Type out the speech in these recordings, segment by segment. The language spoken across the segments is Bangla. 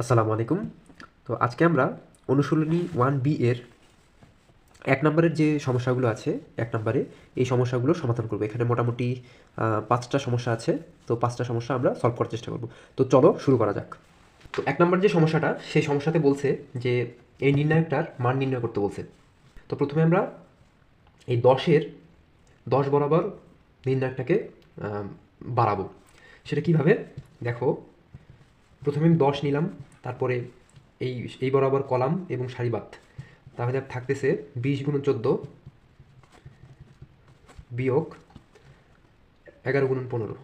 আসসালামু আলাইকুম। তো আজকে আমরা অনুশীলনী ওয়ান বি এর এক নম্বরের যে সমস্যাগুলো আছে, এক নম্বরে এই সমস্যাগুলো সমাধান করব। এখানে মোটামুটি পাঁচটা সমস্যা আছে। তো পাঁচটা সমস্যা আমরা সলভ করার চেষ্টা করব। তো চলো শুরু করা যাক। তো এক নম্বর যে সমস্যাটা, সেই সমস্যাতে বলছে যে এই নির্ণায়কটার মান নির্ণয় করতে বলছে। তো প্রথমে আমরা এই দশের দশ বরাবর নির্ণায়কটাকে বাড়াবো। সেটা কীভাবে? দেখো প্রথমে আমি দশ নিলাম, তারপরে এই এই বরাবর কলাম এবং সারিবাদ তাহলে থাকতেছে বিশ গুণ চোদ্দ বিয়োগ এগারো গুণ পনেরো।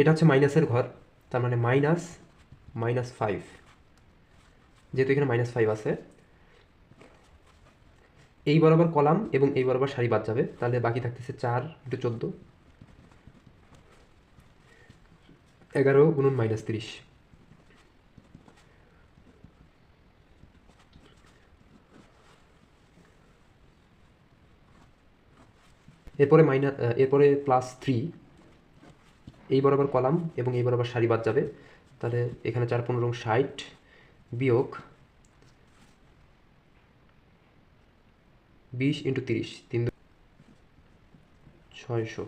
এটা হচ্ছে মাইনাসের ঘর, তার মানে মাইনাস মাইনাস ফাইভ যেহেতু এখানে মাইনাস ফাইভ আছে। এই বরাবর কলাম এবং এই বরাবর সারি বাদ যাবে, তাহলে বাকি থাকতেছে চার ইন্টু চোদ্দ। এগারো গুণন মাইনাস তিরিশ। এরপরে মাইনাস এরপরে প্লাস থ্রি এই বরাবর কলাম এবং এই বরাবর সারি বাদ যাবে। তাহলে এখানে চার, পনেরো ষাট বিয়োগ বিশ ইন্টু তিরিশ, তিন ছয়শো।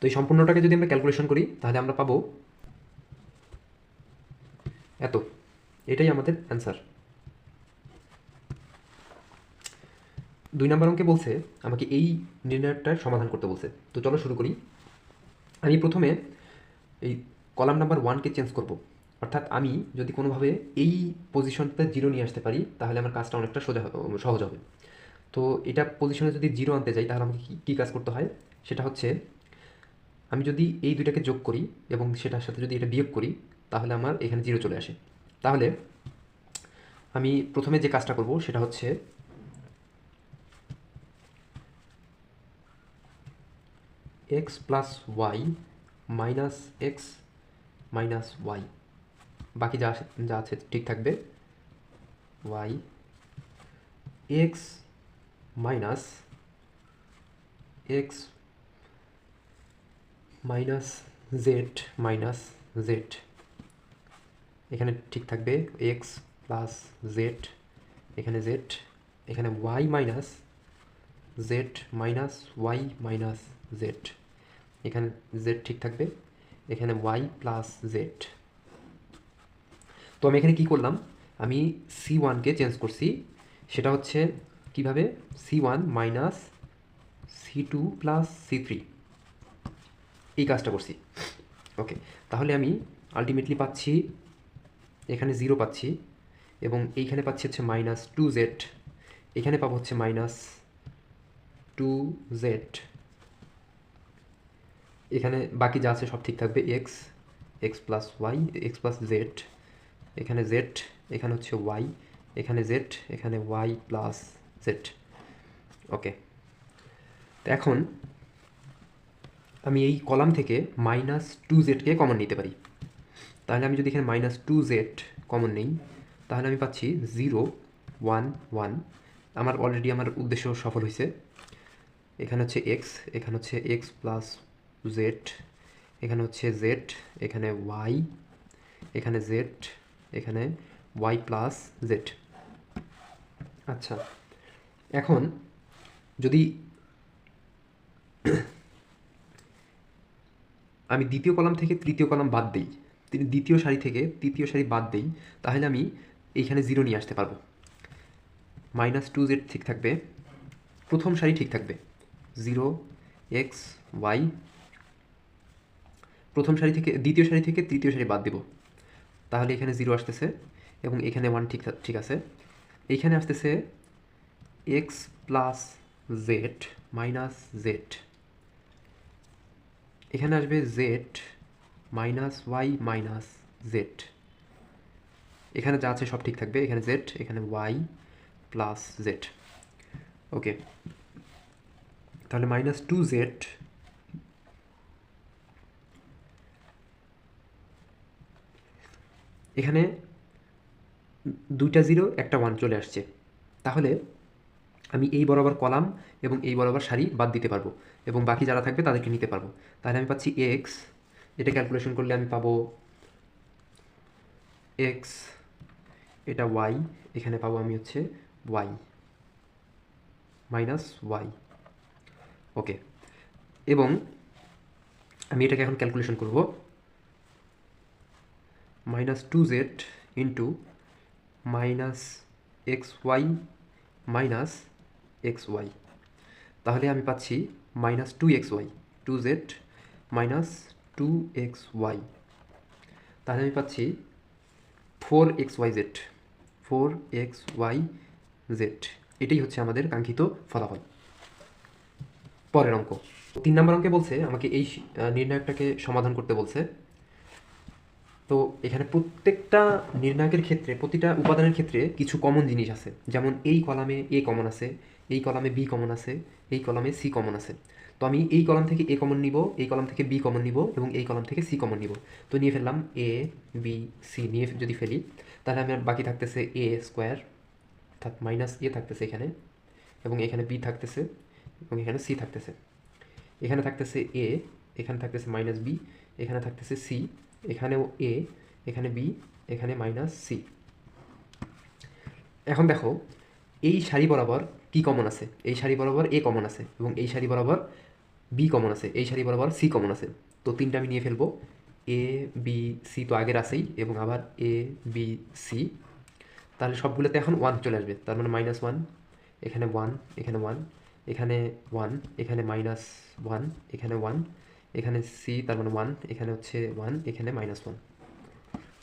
তো এই সম্পূর্ণটাকে যদি আমরা ক্যালকুলেশন করি, তাহলে আমরা পাবো এত। এটাই আমাদের অ্যান্সার দুই নম্বর অঙ্কে বলছে, আমাকে এই নির্ণয়টার সমাধান করতে বলছে। তো চলো শুরু করি। আমি প্রথমে এই কলাম নাম্বার ওয়ানকে চেঞ্জ করব। অর্থাৎ আমি যদি কোনোভাবে এই পজিশনটা জিরো নিয়ে আসতে পারি, তাহলে আমার কাজটা অনেকটা সোজা সহজ হবে। তো এটা পজিশনে যদি জিরো আনতে যাই, তাহলে আমাকে কী- কাজ করতে হয়? সেটা হচ্ছে আমি যদি এই দুইটাকে যোগ করি এবং সেটার সাথে যদি এটা বিয়োগ করি, তাহলে আমার এখানে জিরো চলে আসে। তাহলে আমি প্রথমে যে কাজটা করব সেটা হচ্ছে x plus y minus x minus y বাকি যা আছে যা আছে ঠিক থাকবে। Y x minus x minus z minus z এখানে ঠিক থাকবে এক্স প্লাস জেড এখানে জেড এখানে y minus z minus y minus z এখানে জেড ঠিক থাকবে, এখানে ওয়াই প্লাস জেড তো আমি এখানে কি করলাম? আমি সি ওয়ানকে চেঞ্জ করছি, সেটা হচ্ছে কীভাবে? C one minus C two plus C three এই কাজটা করছি। ওকে তাহলে আমি আলটিমেটলি পাচ্ছি, এখানে জিরো পাচ্ছি এবং এইখানে পাচ্ছি হচ্ছে মাইনাস টু জেড এখানে পাবো হচ্ছে মাইনাস টু জেড এখানে বাকি যা আছে সব ঠিক থাকবে x x plus y x plus z এখানে জেড এখানে হচ্ছে ওয়াই এখানে জেড এখানে ওয়াই প্লাস জেড ওকে তো এখন আমি এই কলাম থেকে মাইনাস টু জেডকে কমন নিতে পারি। তাহলে আমি যদি এখানে মাইনাস টু জেড কমন নেই, তাহলে আমি পাচ্ছি জিরো ওয়ান ওয়ান আমার অলরেডি আমার উদ্দেশ্য সফল হয়েছে। এখানে হচ্ছে এক্স এখানে হচ্ছে এক্স প্লাস জেড এখানে হচ্ছে জেড এখানে ওয়াই এখানে জেড এখানে ওয়াই প্লাস জেড আচ্ছা এখন যদি আমি দ্বিতীয় কলাম থেকে তৃতীয় কলাম বাদ দিই। দ্বিতীয় সারি থেকে তৃতীয় সারি বাদ দিই, তাহলে আমি এইখানে জিরো নিয়ে আসতে পারব। মাইনাস টু জেড ঠিক থাকবে। প্রথম সারি ঠিক থাকবে। জিরো এক্স ওয়াই প্রথম সারি থেকে, দ্বিতীয় সারি থেকে তৃতীয় সারি বাদ দেব। তাহলে এখানে জিরো আসতেছে এবং এখানে ওয়ান ঠিক ঠিক আছে। এইখানে আসতেছে x plus z minus z এখানে আসবে z minus y minus z এখানে যা আছে সব ঠিক থাকবে। এখানে জেড এখানে ওয়াই প্লাস জেড ওকে তাহলে মাইনাস টু জেড এখানে দুইটা জিরো একটা ওয়ান চলে আসছে। তাহলে আমি এই বরাবর কলাম এবং এই বরাবর সারি বাদ দিতে পারব এবং বাকি যারা থাকবে তাদেরকে নিতে পারব। তাহলে আমি পাচ্ছি এক্স এটা ক্যালকুলেশন করলে আমি পাবো এক্স এটা ওয়াই এখানে পাবো আমি হচ্ছে ওয়াই মাইনাস ওয়াই ওকে এবং আমি এটাকে এখন ক্যালকুলেশন করব। Minus two z into minus x y minus x y. তাহলে আমি পাচ্ছি minus two x y two z minus two x y. তাহলে আমি পাচ্ছি four x y z four x y z এটাই হচ্ছে আমাদের কাঙ্ক্ষিত ফলাফল। পরের অঙ্ক। তিন নম্বর অঙ্কে বলছে, আমাকে এই নির্ণায়কটাকে সমাধান করতে বলছে। তো এখানে প্রত্যেকটা নির্ণায়কের ক্ষেত্রে, প্রতিটা উপাদানের ক্ষেত্রে কিছু কমন জিনিস আছে। যেমন এই কলামে এ কমন আছে এই কলামে বি কমন আছে, এই কলামে সি কমন আছে। তো আমি এই কলাম থেকে এ কমন নিব, এই কলাম থেকে বি কমন নিব এবং এই কলাম থেকে সি কমন নিব। তো নিয়ে ফেললাম এ বি সি নিয়ে যদি ফেলি, তাহলে আমার বাকি থাকতেছে এ স্কোয়ার অর্থাৎ মাইনাস এ থাকতেছে এখানে এবং এখানে বি থাকতেছে এবং এখানে সি থাকতেছে। এখানে থাকতেছে এ এখানে থাকতেছে মাইনাস বি এখানে থাকতেছে সি এখানেও এ এখানে বি এখানে মাইনাস সি এখন দেখো, এই সারি বরাবর কি কমন আছে? এই সারি বরাবর এ কমন আছে এবং এই সারি বরাবর বি কমন আছে এই সারি বরাবর সি কমন আছে। তো তিনটা আমি নিয়ে ফেলব। এ বি সি তো আগের আছেই এবং আবার এ বি সি তাহলে সবগুলোতে এখন ওয়ান চলে আসবে। তার মানে মাইনাস ওয়ান এখানে ওয়ান এখানে ওয়ান এখানে ওয়ান এখানে মাইনাস ওয়ান এখানে ওয়ান এখানে সি তার মানে ওয়ান এখানে হচ্ছে ওয়ান এখানে মাইনাস ওয়ান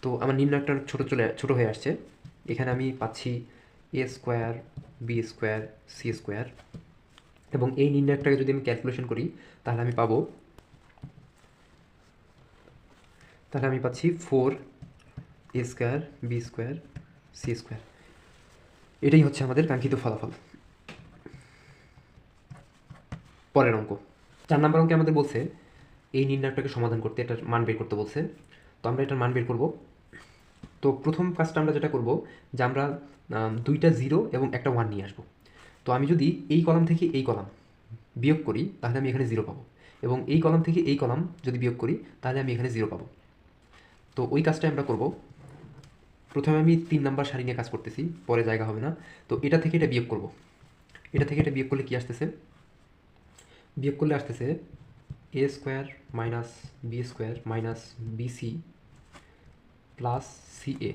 তো আমার নিম্ন একটা ছোটো চলে, ছোটো হয়ে আসছে। এখানে আমি পাচ্ছি a square b square c square এবং এই নির্ণয়টাকে যদি আমি ক্যালকুলেশন করি, তাহলে আমি পাবো, তাহলে আমি পাচ্ছি four a square b square c square এটাই হচ্ছে আমাদের কাঙ্ক্ষিত ফলাফল। পরের অঙ্ক। চার নম্বর অঙ্কে আমাদের বলছে, এই নির্ণয়টাকে সমাধান করতে এটার মান বের করতে বলছে। তো আমরা এটার মান বের করব। তো প্রথম কাজটা আমরা যেটা করব যে আমরা দুইটা জিরো এবং একটা ওয়ান নিয়ে আসব। তো আমি যদি এই কলাম থেকে এই কলাম বিয়োগ করি, তাহলে আমি এখানে জিরো পাবো। এবং এই কলাম থেকে এই কলাম যদি বিয়োগ করি, তাহলে আমি এখানে জিরো পাবো। তো ওই কাজটাই আমরা করব। প্রথমে আমি তিন নাম্বার সারি নিয়ে কাজ করতেছি, পরে জায়গা হবে না। তো এটা থেকে এটা বিয়োগ করব। এটা থেকে এটা বিয়োগ করলে কি আসতেছে? বিয়োগ করলে আসতেছে a square minus b square minus bc plus c a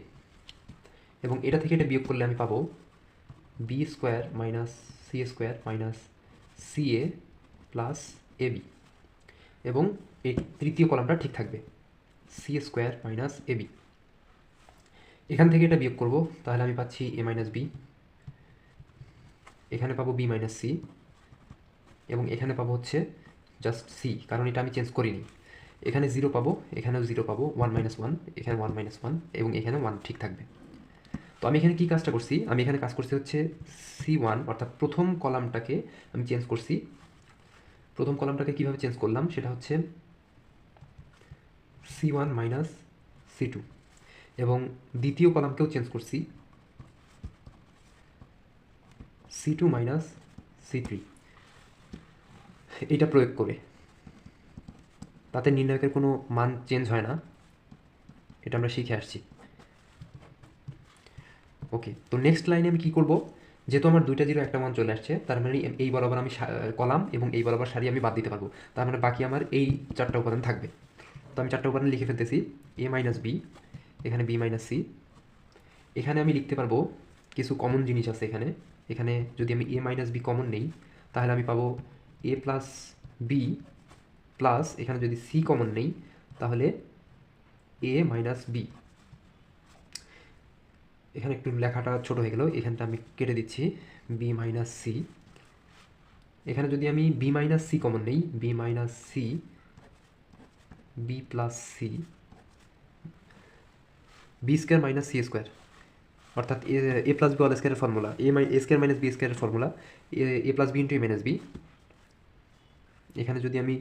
এবং এটা থেকে এটা বিয়োগ করলে আমি পাবো b square minus c square minus c a plus a b এবং এই তৃতীয় কলামটা ঠিক থাকবে c square minus a b এখান থেকে এটা বিয়োগ করব, তাহলে আমি পাচ্ছি এ মাইনাস বি এখানে পাবো বি মাইনাস সি এবং এখানে পাবো হচ্ছে জাস্ট সি কারণ এটা আমি চেঞ্জ করিনি। এখানে জিরো পাবো, এখানেও জিরো পাবো ওয়ান মাইনাস ওয়ান এখানে ওয়ান মাইনাস ওয়ান এবং এখানে ওয়ান ঠিক থাকবে। তো আমি এখানে কী কাজটা করছি? আমি এখানে কাজ করছি হচ্ছে সি ওয়ান অর্থাৎ প্রথম কলামটাকে আমি চেঞ্জ করছি। প্রথম কলামটাকে কীভাবে চেঞ্জ করলাম? সেটা হচ্ছে C one minus C two এবং দ্বিতীয় কলামকেও চেঞ্জ করছি। C two minus C three এটা প্রয়োগ করে। তাতে নির্ণায়কের কোনো মান চেঞ্জ হয় না। এটা আমরা শিখে আসছি। ওকে তো নেক্সট লাইনে আমি কী করব? যেহেতু আমার দুইটা জিরো, একটা মান চলে আসছে, তার মানে এই বরাবর আমি কলাম এবং এই বরাবর সারি আমি বাদ দিতে পারব। তার মানে বাকি আমার এই চারটা উপাদান থাকবে। তো আমি চারটা উপাদান লিখে ফেলতেছি। এ মাইনাস বি এখানে বি মাইনাস সি এখানে আমি লিখতে পারব কিছু কমন জিনিস আছে এখানে। এখানে যদি আমি এ মাইনাস বি কমন নেই, তাহলে আমি পাবো এ প্লাস বি প্লাস এখানে যদি সি কমন নেই, তাহলে এ মাইনাস বি এখানে একটু লেখাটা ছোট হয়ে গেল, এখানটা আমি কেটে দিচ্ছি বি মাইনাস সি এখানে যদি আমি বি মাইনাস সি কমন নেই b minus c b plus c b square minus c square অর্থাৎ এ প্লাস বি অল স্কোয়ারের ফর্মুলা এ মাই এ স্কোয়ার মাইনাস বি স্কোয়ারের formula a plus b into a minus b এখানে যদি আমি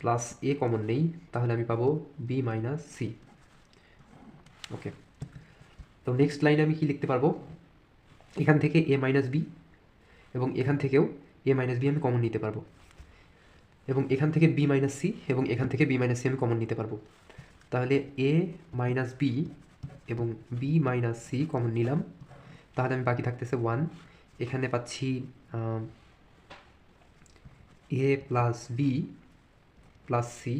প্লাস এ কমন নেই, তাহলে আমি পাবো বি মাইনাস সি ওকে তো নেক্সট লাইনে আমি কি লিখতে পারব? এখান থেকে এ মাইনাস বি এবং এখান থেকেও এ মাইনাস বি আমি কমন নিতে পারব। এবং এখান থেকে বি মাইনাস সি এবং এখান থেকে বি মাইনাস সি আমি কমন নিতে পারব। তাহলে এ মাইনাস বি এবং বি মাইনাস সি কমন নিলাম। তাহলে আমি বাকি থাকতেছে ওয়ান এখানে পাচ্ছি a plus b plus c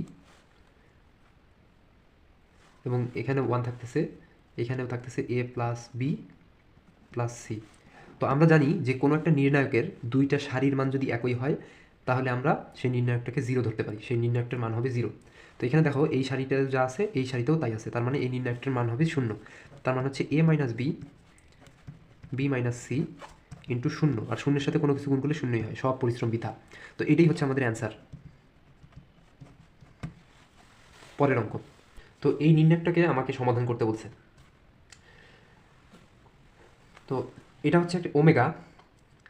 এবং এখানে ওয়ান থাকতেছে, এখানেও থাকতেছে a plus b plus c তো আমরা জানি যে কোনো একটা নির্ণায়কের দুইটা সারির মান যদি একই হয়, তাহলে আমরা সেই নির্ণায়কটাকে জিরো ধরতে পারি। সেই নির্ণায়কটার মান হবে জিরো তো এখানে দেখো, এই সারিটা যা আছে, এই সারিতেও তাই আছে। তার মানে এই নির্ণায়কটার মান হবে শূন্য। তার মানে হচ্ছে a minus b b minus c into শূন্য, আর শূন্যের সাথে কোনো কিছু গুণ করলে শূন্যই হয়, সব পরিশ্রম বৃথা। তো এটাই হচ্ছে আমাদের অ্যান্সার পরের অঙ্ক। তো এই নির্ণয়টাকে আমাকে সমাধান করতে বলছে। তো এটা হচ্ছে একটা ওমেগা,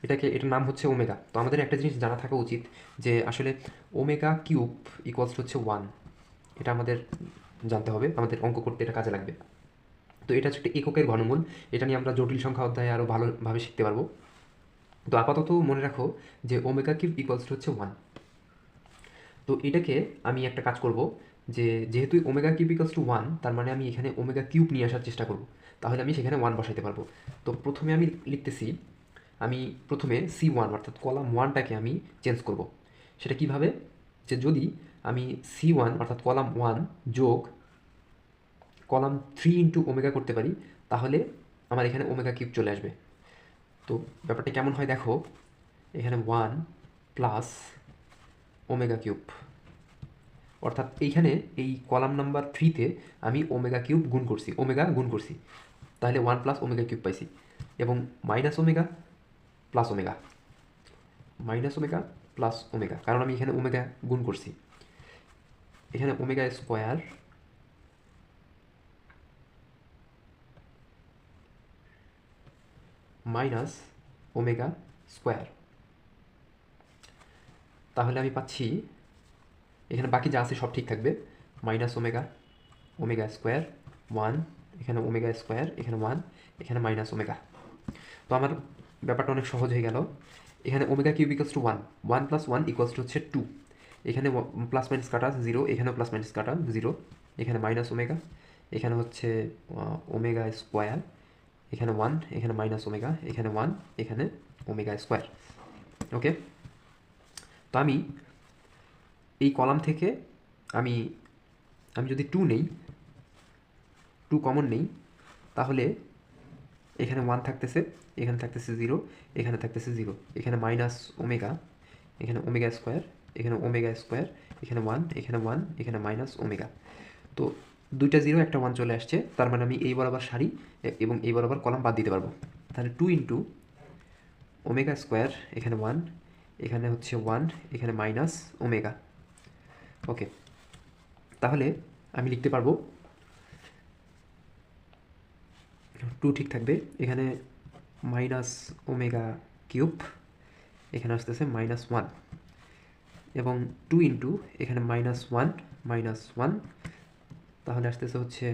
এটাকে, এটার নাম হচ্ছে ওমেগা। তো আমাদের একটা জিনিস জানা থাকা উচিত যে আসলে ওমেগা কিউব ইকুয়ালস হচ্ছে ওয়ান এটা আমাদের জানতে হবে, আমাদের অঙ্ক করতে এটা কাজে লাগবে। তো এটা হচ্ছে একটা এককের ঘনমূল, এটা নিয়ে আমরা জটিল সংখ্যা অধ্যায়ে আরও ভালোভাবে শিখতে পারব। তো আপাতত মনে রাখো যে ওমেগা কিউব ইকুয়ালস হচ্ছে ওয়ান তো এটাকে আমি একটা কাজ করব যে যেহেতু omega cube equals to one তার মানে আমি এখানে ওমেগা কিউব নিয়ে আসার চেষ্টা করব। তাহলে আমি সেখানে ওয়ান বসাইতে পারব। তো প্রথমে আমি লিখতেছি, আমি প্রথমে সি ওয়ান অর্থাৎ কলাম ওয়ানটাকে আমি চেঞ্জ করব। সেটা কীভাবে? যে যদি আমি সি ওয়ান অর্থাৎ কলাম ওয়ান যোগ কলাম থ্রি ইন্টু ওমেগা করতে পারি, তাহলে আমার এখানে ওমেগা কিউব চলে আসবে। তো ব্যাপারটা কেমন হয় দেখো, এখানে ওয়ান প্লাস ওমেগা কিউব অর্থাৎ এইখানে এই কলাম নাম্বার থ্রিতে আমি ওমেগা কিউব গুণ করছি ওমেগা গুণ করছি। তাহলে ওয়ান প্লাস ওমেগা কিউব পাইছি। এবং minus omega plus omega minus omega plus omega কারণ আমি এখানে ওমেগা গুণ করছি। এখানে omega square minus omega square. তাহলে আমি পাচ্ছি, এখানে বাকি যা আছে সব ঠিক থাকবে। Minus omega omega square, one, এখানে ওমেগা স্কোয়ার, এখানে ওয়ান, এখানে মাইনাস ওমেগা। তো আমার ব্যাপারটা অনেক সহজ হয়ে গেল। এখানে omega cube equals to one one plus one equals to হচ্ছে টু এখানে প্লাস মাইনাস কাটা জিরো এখানেও প্লাস মাইনাস কাটা জিরো এখানে মাইনাস ওমেগা, এখানে হচ্ছে ওমেগা স্কোয়ার। এখানে ওয়ান এখানে মাইনাস ওমেগা এখানে ওয়ান এখানে ওমেগা স্কোয়ার ওকে তো আমি এই কলাম থেকে আমি আমি যদি টু নেই টু কমন নেই, তাহলে এখানে ওয়ান থাকতেছে, এখানে থাকতেছে জিরো এখানে থাকতেছে জিরো এখানে মাইনাস ওমেগা এখানে ওমেগা স্কোয়ার এখানে ওমেগা স্কোয়ার এখানে ওয়ান এখানে ওয়ান এখানে মাইনাস ওমেগা তো দুইটা জিরো একটা ওয়ান চলে আসছে। তার মানে আমি এই বরাবর সারি এবং এই বরাবর কলাম বাদ দিতে পারব। তাহলে টু ইন্টু ওমেগা স্কোয়ার এখানে ওয়ান এখানে হচ্ছে ওয়ান এখানে মাইনাস ওমেগা ওকে তাহলে আমি লিখতে পারব টু ঠিক থাকবে। এখানে মাইনাস ওমেগা কিউব এখানে আসতেছে মাইনাস ওয়ান এবং টু ইন্টু এখানে মাইনাস ওয়ান মাইনাস ওয়ান তাহলে আসতেছে হচ্ছে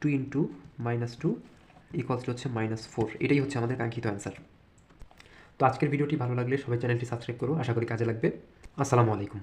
two into minus two equals হচ্ছে মাইনাস ফোর এটাই হচ্ছে আমাদের কাঙ্ক্ষিত অ্যান্সার তো আজকের ভিডিওটি ভালো লাগলে সবাই চ্যানেলটি সাবস্ক্রাইব করো, আশা করি কাজে লাগবে। আসসালামু আলাইকুম।